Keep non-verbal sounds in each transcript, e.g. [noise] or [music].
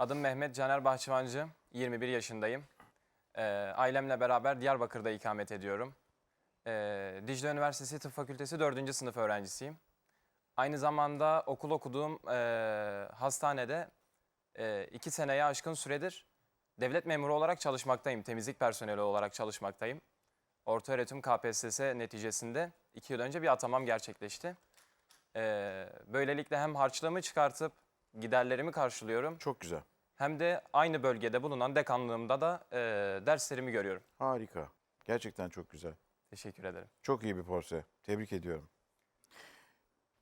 Adım Mehmet Caner Bahçıvancı, 21 yaşındayım. Ee, ailemle beraber Diyarbakır'da ikamet ediyorum. Ee, Dicle Üniversitesi Tıp Fakültesi 4. sınıf öğrencisiyim. Aynı zamanda okul okuduğum e, hastanede e, iki seneye aşkın süredir devlet memuru olarak çalışmaktayım. Temizlik personeli olarak çalışmaktayım. Orta öğretim KPSS neticesinde iki yıl önce bir atamam gerçekleşti. Ee, böylelikle hem harçlığımı çıkartıp giderlerimi karşılıyorum Çok güzel. Hem de aynı bölgede bulunan dekanlığımda da e, derslerimi görüyorum. Harika. Gerçekten çok güzel. Teşekkür ederim. Çok iyi bir porse. Tebrik ediyorum.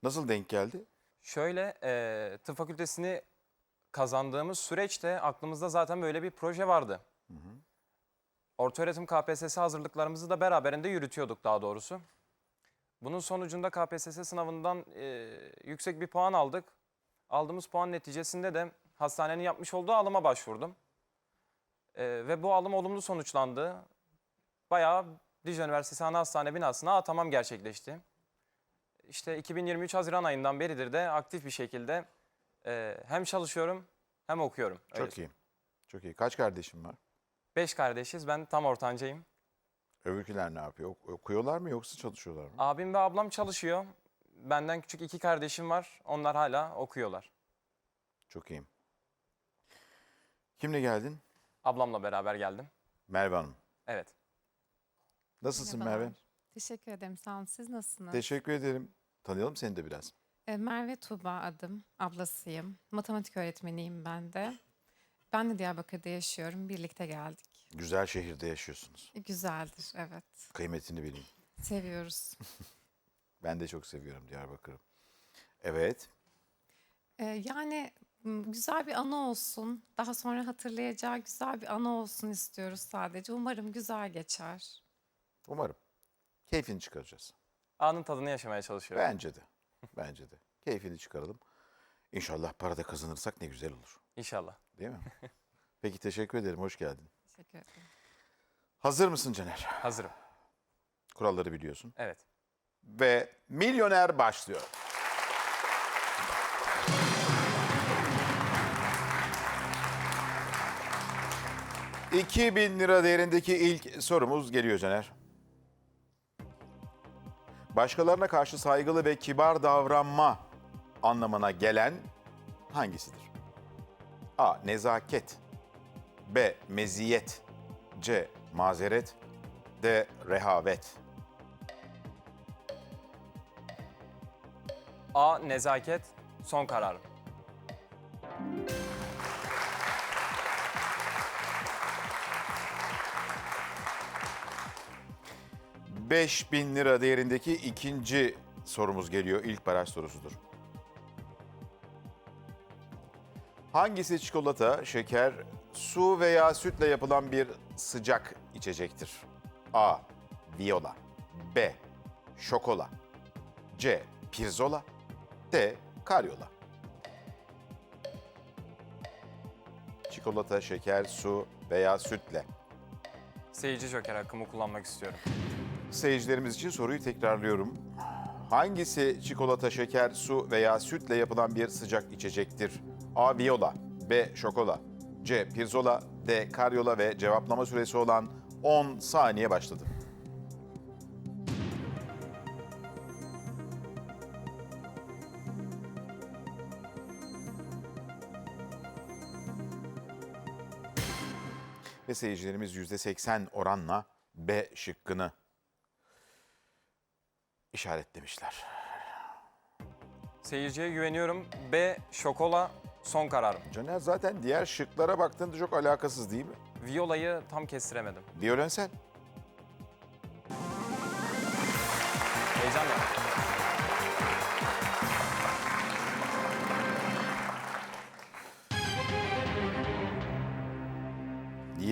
Nasıl denk geldi? Şöyle e, tıp fakültesini kazandığımız süreçte aklımızda zaten böyle bir proje vardı. Ortaöğretim KPSS hazırlıklarımızı da beraberinde yürütüyorduk daha doğrusu. Bunun sonucunda KPSS sınavından e, yüksek bir puan aldık. Aldığımız puan neticesinde de hastanenin yapmış olduğu alıma başvurdum. E, ve bu alım olumlu sonuçlandı. Bayağı Dicle Üniversitesi Ana Hastane binasına atamam gerçekleşti. İşte 2023 Haziran ayından beridir de aktif bir şekilde e, hem çalışıyorum hem okuyorum. Öyle Çok iyi. Çok iyi. Kaç kardeşin var? Beş kardeşiz. Ben tam ortancayım. Öbürküler ne yapıyor? Ok- okuyorlar mı yoksa çalışıyorlar mı? Abim ve ablam çalışıyor. Benden küçük iki kardeşim var. Onlar hala okuyorlar. Çok iyiyim. Kimle geldin? Ablamla beraber geldim. Merve Hanım. Evet. Nasılsın Merhabalar. Merve? Teşekkür ederim. Sağ olun. Siz nasılsınız? Teşekkür ederim. Tanıyalım seni de biraz. Ee, Merve Tuğba adım. Ablasıyım. Matematik öğretmeniyim ben de. Ben de Diyarbakır'da yaşıyorum. Birlikte geldik. Güzel şehirde yaşıyorsunuz. E, Güzeldir, evet. Kıymetini bilin. Seviyoruz. [laughs] Ben de çok seviyorum Diyarbakır'ı. Evet. Ee, yani güzel bir anı olsun. Daha sonra hatırlayacağı güzel bir anı olsun istiyoruz sadece. Umarım güzel geçer. Umarım. Keyfini çıkaracağız. Anın tadını yaşamaya çalışıyorum. Bence de. Bence de. Keyfini çıkaralım. İnşallah para da kazanırsak ne güzel olur. İnşallah. Değil mi? [laughs] Peki teşekkür ederim. Hoş geldin. Teşekkür ederim. Hazır mısın Caner? Hazırım. Kuralları biliyorsun. Evet. Ve milyoner başlıyor. Bin lira değerindeki ilk sorumuz geliyor Caner. Başkalarına karşı saygılı ve kibar davranma anlamına gelen hangisidir? A. Nezaket B. Meziyet C. Mazeret D. Rehavet A. Nezaket. Son kararım. Bin lira değerindeki ikinci sorumuz geliyor. İlk baraj sorusudur. Hangisi çikolata, şeker, su veya sütle yapılan bir sıcak içecektir? A. Viola B. Şokola C. Pirzola D. Karyola Çikolata, şeker, su veya sütle. Seyirci joker hakkımı kullanmak istiyorum. Seyircilerimiz için soruyu tekrarlıyorum. Hangisi çikolata, şeker, su veya sütle yapılan bir sıcak içecektir? A. Viola B. Şokola C. Pirzola D. Karyola ve cevaplama süresi olan 10 saniye başladı. Ve seyircilerimiz %80 oranla B şıkkını işaretlemişler. Seyirciye güveniyorum. B. Şokola. Son kararım. Caner zaten diğer şıklara baktığında çok alakasız değil mi? Viola'yı tam kestiremedim. Violensel. Heyecan yaptım.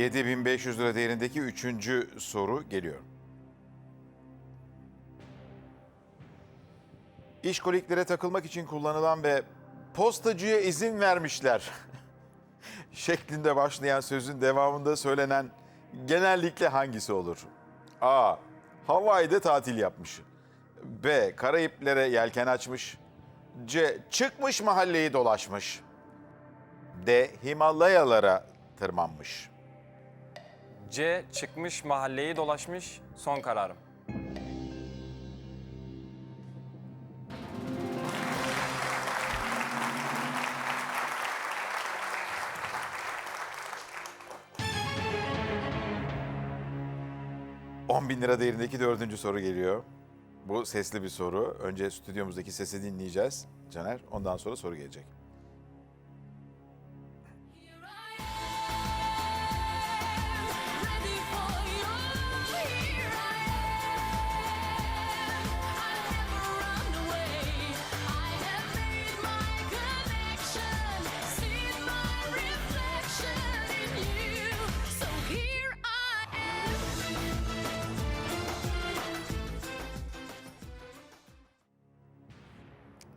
...7500 lira değerindeki üçüncü soru geliyor. İşkoliklere takılmak için kullanılan ve postacıya izin vermişler [laughs] şeklinde başlayan sözün devamında söylenen genellikle hangisi olur? A. Hawaii'de tatil yapmış. B. Karayiplere yelken açmış. C. Çıkmış mahalleyi dolaşmış. D. Himalayalara tırmanmış. C. Çıkmış mahalleyi dolaşmış. Son kararım. ...10 bin lira değerindeki dördüncü soru geliyor. Bu sesli bir soru. Önce stüdyomuzdaki sesi dinleyeceğiz Caner. Ondan sonra soru gelecek.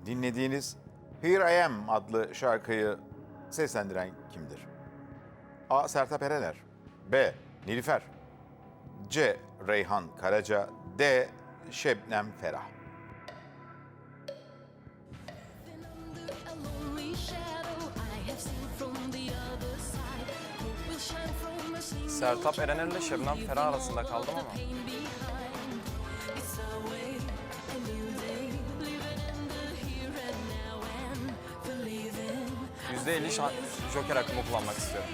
Dinlediğiniz Here I Am adlı şarkıyı seslendiren kimdir? A. Sertab Erener B. Nilüfer C. Reyhan Karaca D. Şebnem Ferah Sertab Erener'le Şebnem Ferah arasında kaldım ama. %50 şan- joker hakkımı kullanmak istiyorum.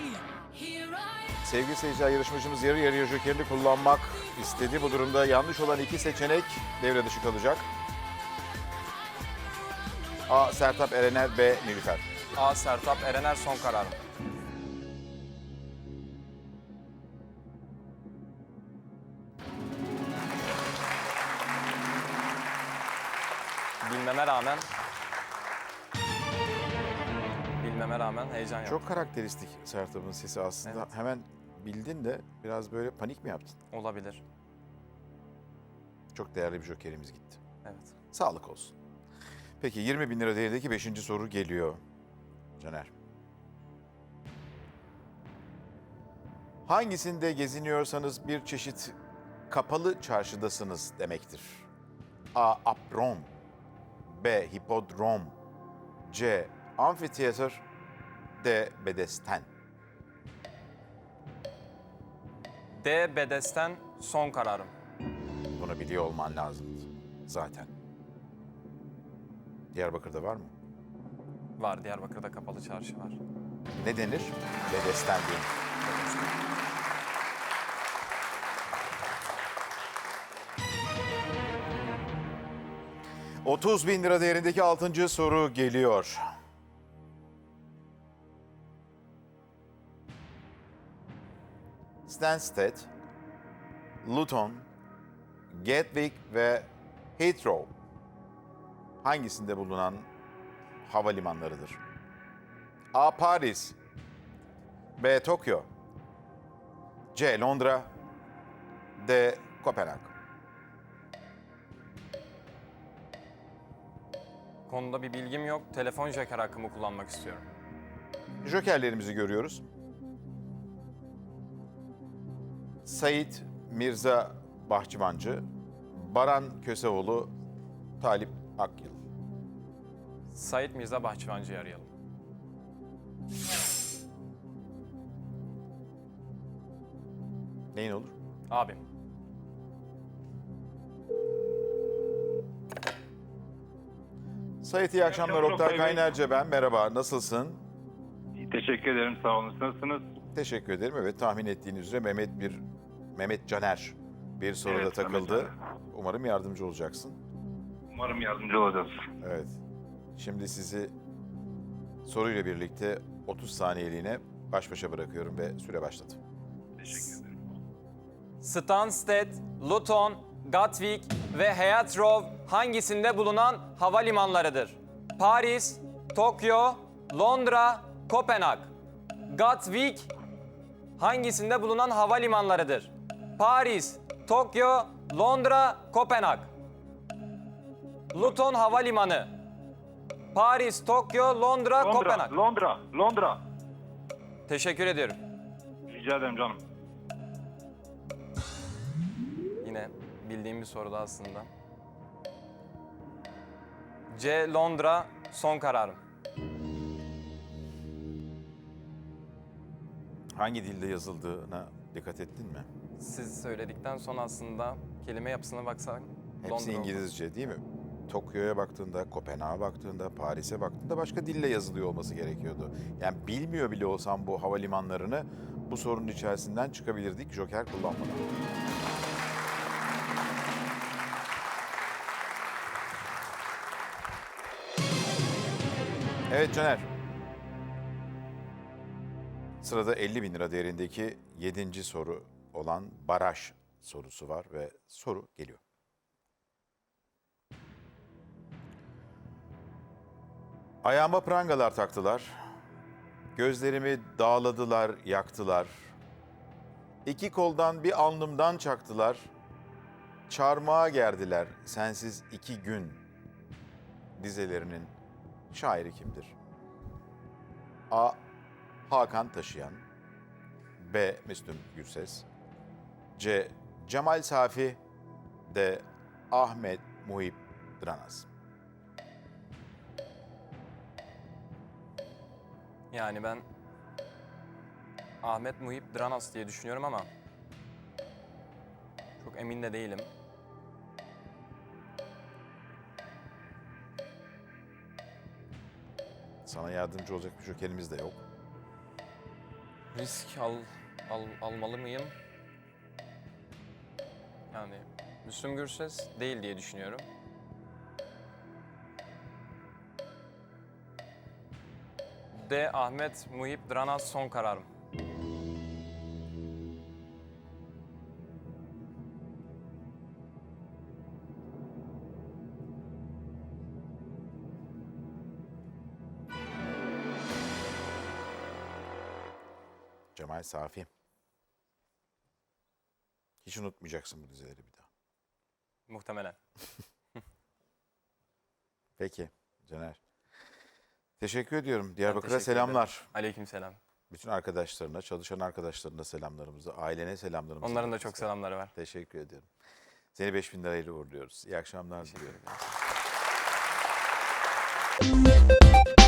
Sevgili seyirciler yarışmacımız yarı yarıya jokerini kullanmak istedi. Bu durumda yanlış olan iki seçenek devre dışı kalacak. A. Sertab Erener B. Nilüfer A. Sertab Erener son kararım. Bilmeme rağmen Bilmeme rağmen heyecan yok. Çok karakteristik Sertab'ın sesi aslında. Evet. Hemen bildin de biraz böyle panik mi yaptın? Olabilir. Çok değerli bir jokerimiz gitti. Evet. Sağlık olsun. Peki 20 bin lira değerindeki 5. soru geliyor. Caner. Hangisinde geziniyorsanız bir çeşit kapalı çarşıdasınız demektir. A. Apron B. Hipodrom C. Amfiteyatr D. Bedesten D. Bedesten son kararım. Bunu biliyor olman lazımdı zaten. Diyarbakır'da var mı? Var Diyarbakır'da kapalı çarşı var. Ne denir? Bedesten değil. ...30 bin lira değerindeki 6. soru geliyor. Stansted, Luton, Gatwick ve Heathrow hangisinde bulunan havalimanlarıdır? A. Paris B. Tokyo C. Londra D. Kopenhag Konuda bir bilgim yok. Telefon joker hakkımı kullanmak istiyorum. Jokerlerimizi görüyoruz. Sait Mirza Bahçıvancı, Baran Köseoğlu, Talip Akyıl. Sait Mirza Bahçıvancı'yı arayalım. Neyin olur? Abim. Sait iyi akşamlar. akşamlar Oktay Oktay Bey. Kaynarca ben. Merhaba. Nasılsın? Teşekkür ederim. Sağ olun. Nasılsınız? Teşekkür ederim. Evet tahmin ettiğiniz üzere Mehmet bir Mehmet Caner bir soruda Evet, Mehmet takıldı. Caner. Umarım yardımcı olacaksın. Umarım yardımcı olacağız. Evet. Şimdi sizi soruyla birlikte 30 saniyeliğine baş başa bırakıyorum ve süre başladı. Teşekkür ederim. Stansted, Luton, Gatwick ve Heathrow hangisinde bulunan havalimanlarıdır? Paris, Tokyo, Londra, Kopenhag. Gatwick hangisinde bulunan havalimanlarıdır? Paris, Tokyo, Londra, Kopenhag. Luton Havalimanı. Paris, Tokyo, Londra, Londra, Kopenhag. Londra, Londra. Teşekkür ediyorum. Rica ederim canım. Yine bildiğim bir soru da aslında. C. Londra son kararım. Hangi dilde yazıldığına dikkat ettin mi? Siz söyledikten sonra aslında kelime yapısına baksak Hepsi Londra. İngilizce değil mi? Tokyo'ya baktığında, Kopenhag'a baktığında, Paris'e baktığında başka dille yazılıyor olması gerekiyordu. Yani bilmiyor bile olsam bu havalimanlarını bu sorunun içerisinden çıkabilirdik Joker kullanmadan. Evet Caner. Sırada 50 bin lira değerindeki 7. soru olan baraj sorusu var ve soru geliyor. Ayağıma prangalar taktılar. Gözlerimi dağladılar, yaktılar. İki koldan bir alnımdan çaktılar. Çarmıha gerdiler sensiz iki gün. Dizelerinin şairi kimdir? A. Hakan Taşıyan B. Müslüm Gürses C. Cemal Safi D. Ahmet Muhip Dranaz Yani ben Ahmet Muhip Dranas diye düşünüyorum ama çok emin de değilim. Sana yardımcı olacak bir jokerimiz de yok. Risk al, al almalı mıyım? Yani Müslüm Gürses değil diye düşünüyorum. D. Ahmet Muhip Dranas son kararım. Cemal Safi. Hiç unutmayacaksın bu dizeleri bir daha. Muhtemelen. [laughs] Peki Caner. Teşekkür ediyorum. Diyarbakır'a teşekkür ederim. selamlar. Aleykümselam. Bütün arkadaşlarına, çalışan arkadaşlarına selamlarımızı, ailene selamlarımızı. Onların da çok selamları var. Teşekkür ediyorum. Seni 5000 lirayla uğurluyoruz. İyi akşamlar diliyorum. ederim.